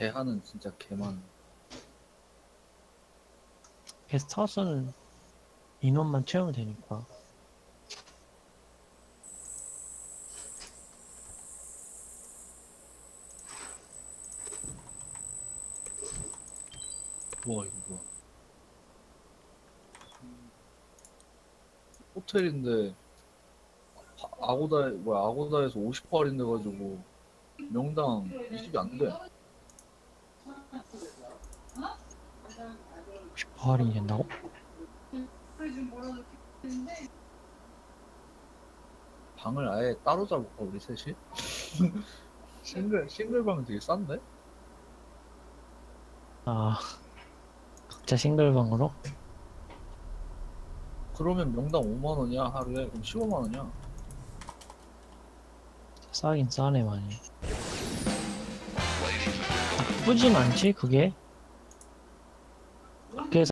개하는 진짜 개만. 게스트하우스는 인원만 채우면 되니까. 와 이거 뭐야? 호텔인데 아- 아고다 뭐야 아고다에서 50% 할인 돼가지고 명당 20이 안 돼. 10% 할인이 된다고? 방을 아예 따로 잡을까 우리 셋이? 싱글 싱글 방 되게 싼데? 아, 각자 싱글 방으로? 그러면 명당 5만 원이야 하루에 그럼 15만 원이야. 싸긴 싸네, 많이. 나쁘진 않지, 그게? Okay,